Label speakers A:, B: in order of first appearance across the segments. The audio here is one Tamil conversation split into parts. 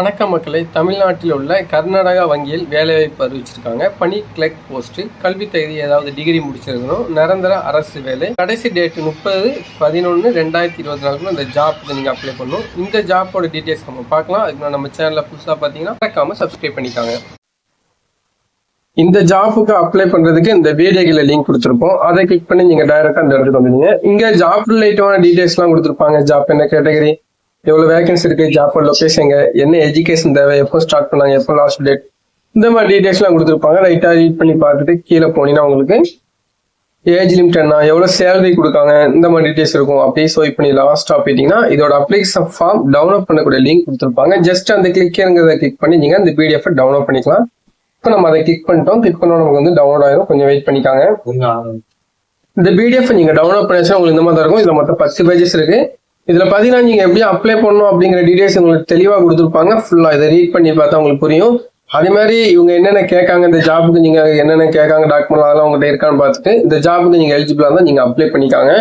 A: வணக்கம் மக்களை. தமிழ்நாட்டில் உள்ள கர்நாடகா வங்கியில் வேலைவாய்ப்பு அறிவிச்சிருக்காங்க. பணி கிளர்க் போஸ்ட்டு கல்வி தகுதி ஏதாவது டிகிரி முடிச்சிருக்கணும். நிரந்தர அரசு வேலை. கடைசி டேட் முப்பது பதினொன்று ரெண்டாயிரத்தி இருபத்தி நாலுக்குள்ள இந்த ஜாப்க்கு நீங்கள் அப்ளை பண்ணணும். இந்த ஜாப்போட டீட்டெயில்ஸ் நம்ம பார்க்கலாம். அதுக்கு முன்னாடி நம்ம சேனலில் புதுசாக பார்த்தீங்கன்னா மறக்காமல் சப்ஸ்கிரைப் பண்ணிக்காங்க. இந்த ஜாப்புக்கு அப்ளை பண்றதுக்கு இந்த வீடியோல லிங்க் கொடுத்துருப்போம். அதை கிளிக் பண்ணி நீங்க டைரக்டா அந்த இடத்துக்கு வந்துடுங்க இங்க ஜாப் ரிலேட்டிவான டீடைல்ஸ் எல்லாம் கொடுத்துருப்பாங்க. ஜாப் என்ன கேட்டகரி எவ்வளவு வேகன்சி இருக்கு ஜாப் எங்க என்ன எஜுகேஷன் தேவை எப்போ ஸ்டார்ட் பண்ணாங்க எப்போ லாஸ்ட் டேட் இந்த மாதிரி டீடைல்ஸ் எல்லாம் கொடுத்துருப்பாங்க. ரைட்டா ரீட் பண்ணி பார்த்துட்டு கீழே போனீங்கன்னா உங்களுக்கு ஏஜ் லிமிட் என்ன எவ்வளவு சேலரி கொடுக்காங்க இந்த மாதிரி டீடைல்ஸ் இருக்கும். அப்படியே ஸ்வைப் பண்ணி லாஸ்ட் போயிட்டீங்கன்னா இதோட அப்ளிகேஷன் ஃபார்ம் டவுன்லோட் பண்ணக்கூடிய லிங்க் கொடுத்துருப்பாங்க. ஜஸ்ட் அந்த கிளிக்கிறங்கிறத கிளிக் பண்ணி நீங்க அந்த பிடிஎஃப் டவுன்லோட் பண்ணிக்கலாம். இப்போ நம்ம அதை கிளிக் பண்ணிட்டோம் கிளிக் பண்ணோம் நமக்கு வந்து டவுன்லோட் ஆயிரும். கொஞ்சம் வெயிட் பண்ணிக்காங்க. இந்த பிடிஎஃப் நீங்க டவுன்லோட் பண்ணிச்சா உங்களுக்கு இந்த மாதிரி இருக்கும். இதுல மொத்தம் பத்து பேஜஸ் இருக்கு. இதில் பார்த்தீங்கன்னா நீங்கள் எப்படி அப்ளை பண்ணணும் அப்படிங்கிற டீடைல்ஸ் உங்களுக்கு தெளிவாக கொடுத்துருப்பாங்க. ஃபுல்லாக இதை ரீட் பண்ணி பார்த்தா உங்களுக்கு புரியும். அதே மாதிரி இவங்க என்னென்ன கேட்காங்க இந்த ஜாபுக்கு நீங்கள் என்னென்ன கேட்காங்க டாக்குமெண்ட் அதெல்லாம் உங்கள்கிட்ட இருக்கான்னு பார்த்துட்டு இந்த ஜாபுக்கு நீங்கள் எலிஜிபிளாக இருந்தால் நீங்கள் அப்ளை பண்ணிக்காங்க.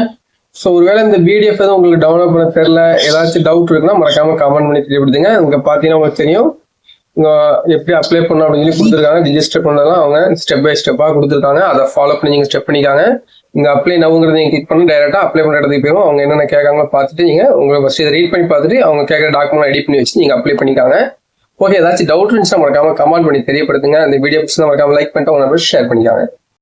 A: ஸோ ஒருவேளை இந்த பிடிஎஃப் எதுவும் உங்களுக்கு டவுன்லோட் பண்ண தெரியல ஏதாச்சும் டவுட் இருக்குன்னா மறக்காமல் கமெண்ட் பண்ணி தெரியப்படுத்துங்க. இங்க பார்த்தீங்கன்னா உங்களுக்கு தெரியும். இங்க எப்படி அப்ளை பண்ணணும் அப்படின்னு சொல்லி கொடுத்துருக்காங்க. ரிஜிஸ்டர் பண்ணதெல்லாம் அவங்க ஸ்டெப் பை ஸ்டெப்பாக கொடுத்துருக்காங்க. அதை ஃபாலோ பண்ணி நீங்கள் ஸ்டெப் பண்ணிக்காங்க. இங்க அப்ளை நவுங்கிறத நீங்கள் கிளிக் பண்ணி டேரெக்டாக அப்ளை பண்ணுற இடத்துக்கு போயிடும் அவங்க என்னென்ன கேட்காங்களோ பார்த்துட்டு நீங்கள் உங்களுக்கு ஃபஸ்ட் இதை ரீட் பண்ணி பார்த்துட்டு அவங்க கேட்குற டாக்குமெண்ட் எடிட் பண்ணி வச்சு நீங்கள் அப்ளை பண்ணிக்காங்க. ஓகே ஏதாச்சும் டவுட் இருந்துச்சுன்னா மறக்காம கமெண்ட் பண்ணி தெரியப்படுத்துங்க. அந்த வீடியோ பிடிச்சா மறக்காம லைக் பண்ணிட்டு உங்க நம்பர் ஷேர் பண்ணிக்காங்க.